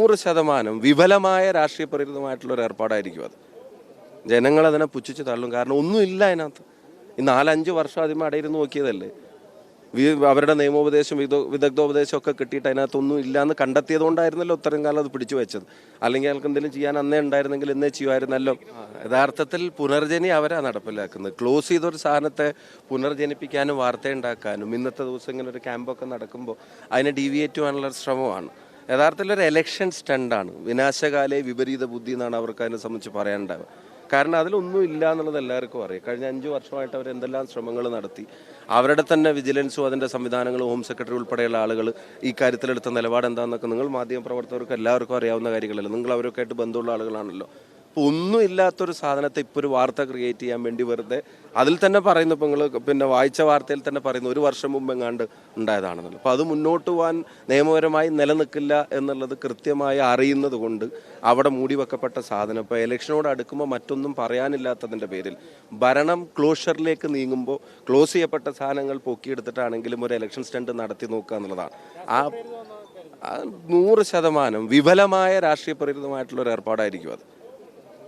നൂറ് ശതമാനം വിഫലമായ രാഷ്ട്രീയ പ്രേരിതമായിട്ടുള്ള ഒരു ഏർപ്പാടായിരിക്കും അത്. ജനങ്ങൾ അതിനെ പുച്ഛിച്ച് തള്ളും. കാരണം ഒന്നുമില്ല അതിനകത്ത്. ഈ നാലഞ്ച് വർഷം ആദ്യം അടയിരുന്ന് നോക്കിയതല്ലേ? അവരുടെ നിയമോപദേശം വിദ- വിദഗ്ധോപദേശം ഒക്കെ കിട്ടിയിട്ട് അതിനകത്തൊന്നും ഇല്ലാന്ന് കണ്ടെത്തിയത് കൊണ്ടായിരുന്നല്ലോ ഇത്രയും കാലം അത് പിടിച്ചു വെച്ചത്. അല്ലെങ്കിൽ അയാൾക്ക് എന്തെങ്കിലും ചെയ്യാൻ അന്നേ ഉണ്ടായിരുന്നെങ്കിൽ എന്നേ ചെയ്യുമായിരുന്നല്ലോ. യഥാർത്ഥത്തിൽ പുനർജനി അവരാ നടപ്പിലാക്കുന്നത്. ക്ലോസ് ചെയ്തൊരു സാധനത്തെ പുനർജനിപ്പിക്കാനും വാർത്തയുണ്ടാക്കാനും ഇന്നത്തെ ദിവസം ഇങ്ങനെ ഒരു ക്യാമ്പൊക്കെ നടക്കുമ്പോൾ അതിനെ ഡീവിയേറ്റ് ചെയ്യാനുള്ള ശ്രമമാണ്. യഥാർത്ഥത്തിൽ ഒരു എലക്ഷൻ സ്റ്റണ്ടാണ് വിനാശകാലെ വിപരീത ബുദ്ധി എന്നാണ് അവർക്ക് അതിനെ സംബന്ധിച്ച് പറയാനുണ്ടാവുക. കാരണം അതിലൊന്നും ഇല്ല എന്നുള്ളത് എല്ലാവർക്കും അറിയാം. കഴിഞ്ഞ അഞ്ച് വർഷമായിട്ട് അവർ എന്തെല്ലാം ശ്രമങ്ങൾ നടത്തി. അവരുടെ തന്നെ വിജിലൻസും അതിന്റെ സംവിധാനങ്ങളും ഹോം സെക്രട്ടറി ഉൾപ്പെടെയുള്ള ആളുകൾ ഈ കാര്യത്തിലെടുത്ത നിലപാട് എന്താണെന്നൊക്കെ നിങ്ങൾ മാധ്യമപ്രവർത്തകർക്ക് എല്ലാവർക്കും അറിയാവുന്ന കാര്യങ്ങളല്ലേ. നിങ്ങൾ അവരൊക്കെ ആയിട്ട് ബന്ധമുള്ള ആളുകളാണല്ലോ. അപ്പോൾ ഒന്നും ഇല്ലാത്തൊരു സാധനത്തെ ഇപ്പോൾ ഒരു വാർത്ത ക്രിയേറ്റ് ചെയ്യാൻ വേണ്ടി വെറുതെ അതിൽ തന്നെ പറയുന്നു ഇപ്പോൾ നിങ്ങൾ പിന്നെ വായിച്ച വാർത്തയിൽ തന്നെ പറയുന്നു ഒരു വർഷം മുമ്പ് എങ്ങാണ്ട് ഉണ്ടായതാണെന്നുള്ളത്. അപ്പോൾ അത് മുന്നോട്ട് പോകാൻ നിയമപരമായി നിലനിൽക്കില്ല എന്നുള്ളത് കൃത്യമായി അറിയുന്നത് കൊണ്ട് അവിടെ മൂടി വെക്കപ്പെട്ട സാധനം ഇപ്പോൾ ഇലക്ഷനോട് അടുക്കുമ്പോൾ മറ്റൊന്നും പറയാനില്ലാത്തതിന്റെ പേരിൽ ഭരണം ക്ലോഷറിലേക്ക് നീങ്ങുമ്പോൾ ക്ലോസ് ചെയ്യപ്പെട്ട സാധനങ്ങൾ പൊക്കിയെടുത്തിട്ടാണെങ്കിലും ഒരു ഇലക്ഷൻ സ്റ്റണ്ട് നടത്തി നോക്കുക എന്നുള്ളതാണ്. ആ ആ നൂറ് ശതമാനം വിഫലമായ രാഷ്ട്രീയ പ്രേരിതമായിട്ടുള്ള ഒരു ഏർപ്പാടായിരിക്കും അത്.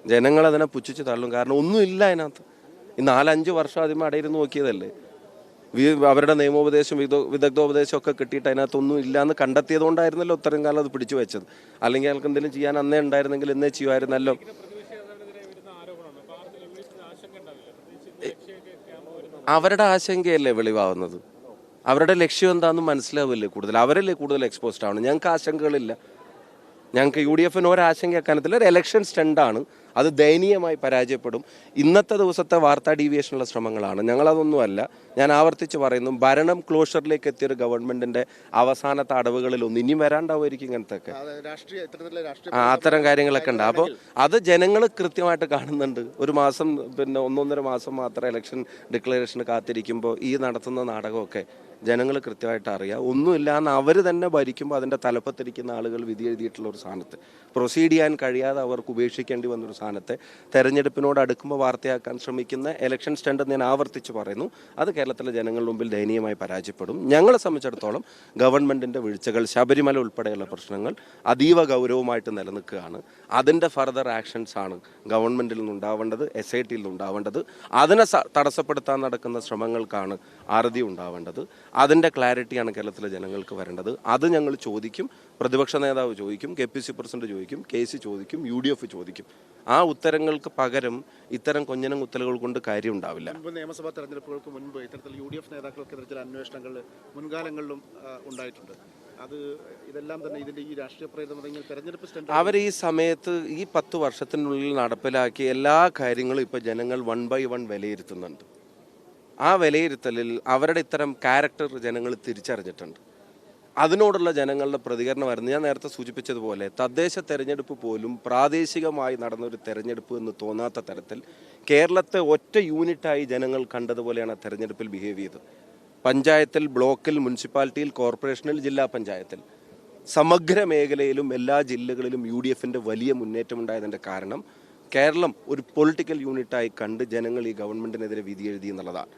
ജനങ്ങൾ അതിനെ പുച്ഛിച്ച് തള്ളും. കാരണം ഒന്നുമില്ല അതിനകത്ത്. ഈ നാലഞ്ച് വർഷം ആദ്യമേ അടയിരുന്ന് നോക്കിയതല്ലേ? അവരുടെ നിയമോപദേശം വിദ- വിദഗ്ധോപദേശം ഒക്കെ കിട്ടിയിട്ട് അതിനകത്തൊന്നും ഇല്ലാന്ന് കണ്ടെത്തിയത് കൊണ്ടായിരുന്നല്ലോ ഇത്രയും കാലം അത് പിടിച്ചു വെച്ചത്. അല്ലെങ്കിൽ അയാൾക്ക് എന്തെങ്കിലും ചെയ്യാൻ അന്നേ ഉണ്ടായിരുന്നെങ്കിൽ എന്നേ ചെയ്യുമായിരുന്നല്ലോ. അവരുടെ ആശങ്കയല്ലേ വെളിവാകുന്നത് അവരുടെ ലക്ഷ്യം എന്താണെന്ന് മനസ്സിലാവില്ലേ കൂടുതൽ? അവരല്ലേ കൂടുതൽ എക്സ്പോസ്ഡ് ആവണം ഞങ്ങൾക്ക് ആശങ്കകളില്ല. ഞങ്ങൾക്ക് യു ഡി എഫിന് ഒരാശങ്ക അക്കാനത്തില്ല ഒരു എലക്ഷൻ സ്റ്റണ്ടാണ് അത് ദയനീയമായി പരാജയപ്പെടും. ഇന്നത്തെ ദിവസത്തെ വാർത്താ ഡീവിയേഷനുള്ള ശ്രമങ്ങളാണ്. ഞങ്ങളതൊന്നുമല്ല. ഞാൻ ആവർത്തിച്ച് പറയുന്നു ഭരണം ക്ലോഷറിലേക്ക് എത്തിയ ഒരു ഗവൺമെന്റിന്റെ അവസാനത്തെ അടവുകളിലൊന്നും ഇനി വരാണ്ടാവുമായിരിക്കും ആ, അത്തരം കാര്യങ്ങളൊക്കെ ഉണ്ട്. അപ്പോൾ അത് ജനങ്ങൾ കൃത്യമായിട്ട് കാണുന്നുണ്ട്. ഒരു മാസം പിന്നെ ഒന്നൊന്നര മാസം മാത്രം ഇലക്ഷൻ ഡിക്ലറേഷന് കാത്തിരിക്കുമ്പോൾ ഈ നടത്തുന്ന നാടകമൊക്കെ ജനങ്ങൾ കൃത്യമായിട്ട് അറിയാം. ഒന്നുമില്ല എന്ന് അവർ തന്നെ ഭരിക്കുമ്പോൾ അതിന്റെ തലപ്പത്തിരിക്കുന്ന ആളുകൾ വിധി എഴുതിയിട്ടുള്ള ഒരു സാധനത്തെ. പ്രൊസീഡ് ചെയ്യാൻ കഴിയാതെ അവർക്ക് ഉപേക്ഷിക്കേണ്ടി വന്നൊരു സാധനത്തെ തെരഞ്ഞെടുപ്പിനോട് അടുക്കുമ്പോൾ വാർത്തയാക്കാൻ ശ്രമിക്കുന്ന ഇലക്ഷൻ സ്റ്റാൻഡ് ഞാൻ ആവർത്തിച്ച് പറയുന്നു. അത് കേരളത്തിലെ ജനങ്ങളുടെ മുമ്പിൽ ദയനീയമായി പരാജയപ്പെടും. ഞങ്ങളെ സംബന്ധിച്ചിടത്തോളം ഗവൺമെന്റിന്റെ വീഴ്ചകൾ ശബരിമല ഉൾപ്പെടെയുള്ള പ്രശ്നങ്ങൾ അതീവ ഗൗരവമായിട്ട് നിലനിൽക്കുകയാണ്. അതിന്റെ ഫർദർ ആക്ഷൻസ് ആണ് ഗവൺമെന്റിൽ നിന്നുണ്ടാവേണ്ടത് എസ് ഐ ടിയിൽ നിന്നുണ്ടാവേണ്ടത്. അതിനെ തടസ്സപ്പെടുത്താൻ നടക്കുന്ന ശ്രമങ്ങൾക്കാണ് അറുതി ഉണ്ടാവേണ്ടത്. അതിന്റെ ക്ലാരിറ്റിയാണ് കേരളത്തിലെ ജനങ്ങൾക്ക് വരേണ്ടത്. അത് ഞങ്ങൾ ചോദിക്കും പ്രതിപക്ഷ നേതാവ് ചോദിക്കും കെ പി സി പ്രസിഡന്റ് ചോദിക്കും കെ സി ചോദിക്കും യു ഡി എഫ് ചോദിക്കും. ആ ഉത്തരങ്ങൾക്ക് പകരം ഇത്തരം കൊഞ്ഞനം കുത്തലുകൾ കൊണ്ട് കാര്യം ഉണ്ടാവില്ല. നിയമസഭാ തെരഞ്ഞെടുപ്പുകൾക്ക് മുൻപ് ഇത്തരത്തിൽ യു ഡി എഫ് നേതാക്കൾക്കെതിരെ ചില അന്വേഷണങ്ങൾ മുൻകാലങ്ങളിലും ഉണ്ടായിട്ടുണ്ട്. അത് ഇതെല്ലാം തന്നെ ഇതിന്റെ ഈ രാഷ്ട്രീയ പ്രേരിതമെങ്കിൽ തെരഞ്ഞെടുപ്പ് അവർ ഈ സമയത്ത് ഈ പത്ത് വർഷത്തിനുള്ളിൽ നടപ്പിലാക്കിയ എല്ലാ കാര്യങ്ങളും ഇപ്പോൾ ജനങ്ങൾ വൺ ബൈ വൺ വിലയിരുത്തുന്നുണ്ട്. ആ വിലയിരുത്തലിൽ അവരുടെ ഇത്തരം ക്യാരക്ടർ ജനങ്ങൾ തിരിച്ചറിഞ്ഞിട്ടുണ്ട്. അതിനോടുള്ള ജനങ്ങളുടെ പ്രതികരണമായിരുന്നു. ഞാൻ നേരത്തെ സൂചിപ്പിച്ചതുപോലെ തദ്ദേശ തെരഞ്ഞെടുപ്പ് പോലും പ്രാദേശികമായി നടന്നൊരു തെരഞ്ഞെടുപ്പ് എന്ന് തോന്നാത്ത തരത്തിൽ കേരളത്തെ ഒറ്റ യൂണിറ്റായി ജനങ്ങൾ കണ്ടതുപോലെയാണ് തെരഞ്ഞെടുപ്പിൽ ബിഹേവ് ചെയ്തത്. പഞ്ചായത്തിൽ ബ്ലോക്കിൽ മുനിസിപ്പാലിറ്റിയിൽ കോർപ്പറേഷനിൽ ജില്ലാ പഞ്ചായത്തിൽ. സമഗ്ര മേഖലയിലും എല്ലാ ജില്ലകളിലും യു ഡി എഫിന്റെ വലിയ മുന്നേറ്റമുണ്ടായതിന്റെ കാരണം കേരളം ഒരു പൊളിറ്റിക്കൽ യൂണിറ്റായി കണ്ട് ജനങ്ങൾ ഈ ഗവൺമെന്റിനെതിരെ വിധി എഴുതി എന്നുള്ളതാണ്.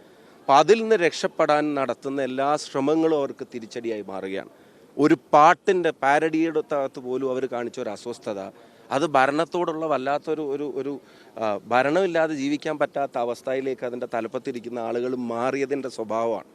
അപ്പം അതിൽ നിന്ന് രക്ഷപ്പെടാൻ നടത്തുന്ന എല്ലാ ശ്രമങ്ങളും അവർക്ക് തിരിച്ചടിയായി മാറുകയാണ്. ഒരു പാട്ടിന്റെ പാരഡിയുടെ അകത്ത് പോലും അവർ കാണിച്ച ഒരു അസ്വസ്ഥത അത് ഭരണത്തോടുള്ള വല്ലാത്തൊരു ഒരു ഒരു ഭരണമില്ലാതെ ജീവിക്കാൻ പറ്റാത്ത അവസ്ഥയിലേക്ക് അതിന്റെ തലപ്പത്തിരിക്കുന്ന ആളുകൾ മാറിയതിന്റെ സ്വഭാവമാണ്.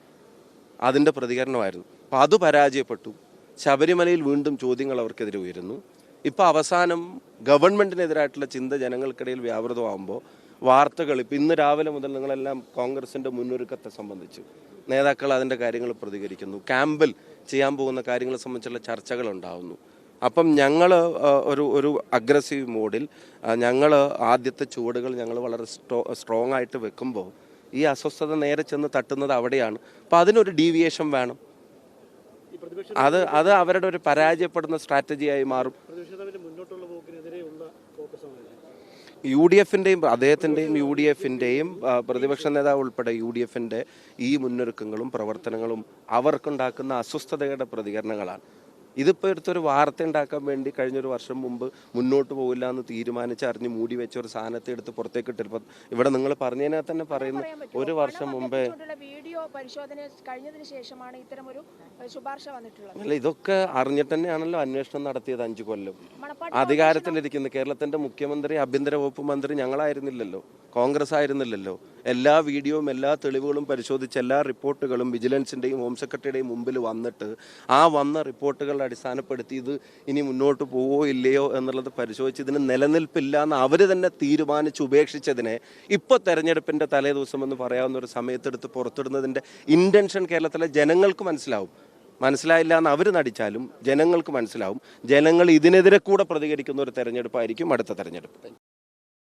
അതിന്റെ പ്രതികരണമായിരുന്നു. അപ്പം അത് പരാജയപ്പെട്ടു. ശബരിമലയിൽ വീണ്ടും ചോദ്യങ്ങൾ അവർക്കെതിരെ ഉയരുന്നു. ഇപ്പം അവസാനം ഗവൺമെന്റിനെതിരായിട്ടുള്ള ചിന്ത ജനങ്ങൾക്കിടയിൽ വ്യാപൃതമാകുമ്പോൾ വാർത്തകൾ ഇപ്പം ഇന്ന് രാവിലെ മുതൽ നിങ്ങളെല്ലാം കോൺഗ്രസിന്റെ മുന്നൊരുക്കത്തെ സംബന്ധിച്ച് നേതാക്കൾ അതിന്റെ കാര്യങ്ങൾ പ്രതികരിക്കുന്നു. ക്യാമ്പിൽ ചെയ്യാൻ പോകുന്ന കാര്യങ്ങളെ സംബന്ധിച്ചുള്ള ചർച്ചകൾ ഉണ്ടാവുന്നു. അപ്പം ഞങ്ങൾ ഒരു ഒരു അഗ്രസീവ് മോഡിൽ ഞങ്ങൾ ആദ്യത്തെ ചുവടുകൾ ഞങ്ങൾ വളരെ സ്ട്രോ സ്ട്രോങ് ആയിട്ട് വെക്കുമ്പോൾ ഈ അസ്വസ്ഥത നേരെ ചെന്ന് തട്ടുന്നത് അവിടെയാണ്. അപ്പം അതിനൊരു ഡീവിയേഷൻ വേണം. അത് അത് അവരുടെ ഒരു പരാജയപ്പെടുന്ന സ്ട്രാറ്റജിയായി മാറും. യു ഡി എഫിന്റെയും അദ്ദേഹത്തിന്റെയും യു ഡി എഫിന്റെയും പ്രതിപക്ഷ നേതാവ് ഉൾപ്പെടെ യു ഡി എഫിന്റെ ഈ മുന്നൊരുക്കങ്ങളും പ്രവർത്തനങ്ങളും അവർക്കുണ്ടാക്കുന്ന അസ്വസ്ഥതയുടെ പ്രതികരണങ്ങളാണ്. ഇതിപ്പോൾ എടുത്തൊരു വാർത്ത ഉണ്ടാക്കാൻ വേണ്ടി കഴിഞ്ഞൊരു വർഷം മുമ്പ് മുന്നോട്ട് പോകില്ല എന്ന് തീരുമാനിച്ച് അറിഞ്ഞ് മൂടി വെച്ച ഒരു സാധനത്തെ എടുത്ത് പുറത്തേക്ക് ഇട്ടിട്ട് ഇവിടെ നിങ്ങൾ പറഞ്ഞതിനാൽ തന്നെ പറയുന്നു ഒരു വർഷം മുമ്പേ വീഡിയോ പരിശോധന കഴിഞ്ഞതിന് ശേഷമാണ് ഇത്തരം ഒരു ശുപാർശ വന്നിട്ടുള്ളത്. അല്ല ഇതൊക്കെ അറിഞ്ഞിട്ട് തന്നെയാണല്ലോ അന്വേഷണം നടത്തിയത് അഞ്ചു കൊല്ലം. അധികാരത്തിലിരിക്കുന്ന. കേരളത്തിന്റെ മുഖ്യമന്ത്രി ആഭ്യന്തര വകുപ്പ് മന്ത്രി ഞങ്ങളായിരുന്നില്ലല്ലോ. കോൺഗ്രസ് ആയിരുന്നില്ലല്ലോ. എല്ലാ വീഡിയോയും എല്ലാ തെളിവുകളും പരിശോധിച്ച് എല്ലാ റിപ്പോർട്ടുകളും വിജിലൻസിന്റെയും ഹോം സെക്രട്ടറിയുടെയും മുമ്പിൽ വന്നിട്ട് ആ വന്ന റിപ്പോർട്ടുകളെ അടിസ്ഥാനപ്പെടുത്തി ഇത് ഇനി മുന്നോട്ട് പോവോ ഇല്ലയോ എന്നുള്ളത് പരിശോധിച്ച് ഇതിന് നിലനിൽപ്പില്ല എന്ന് അവർ തന്നെ തീരുമാനിച്ച് ഉപേക്ഷിച്ചതിനെ ഇപ്പോൾ തെരഞ്ഞെടുപ്പിന്റെ തലേ എന്ന് പറയാവുന്ന ഒരു സമയത്തെടുത്ത് പുറത്തിടുന്നതിന്റെ ഇന്റൻഷൻ കേരളത്തിലെ ജനങ്ങൾക്ക് മനസ്സിലാവും. മനസ്സിലായില്ല എന്ന് അവർ നടിച്ചാലും ജനങ്ങൾക്ക് മനസ്സിലാവും. ജനങ്ങൾ ഇതിനെതിരെ കൂടെ പ്രതികരിക്കുന്ന ഒരു തെരഞ്ഞെടുപ്പായിരിക്കും അടുത്ത തെരഞ്ഞെടുപ്പ്.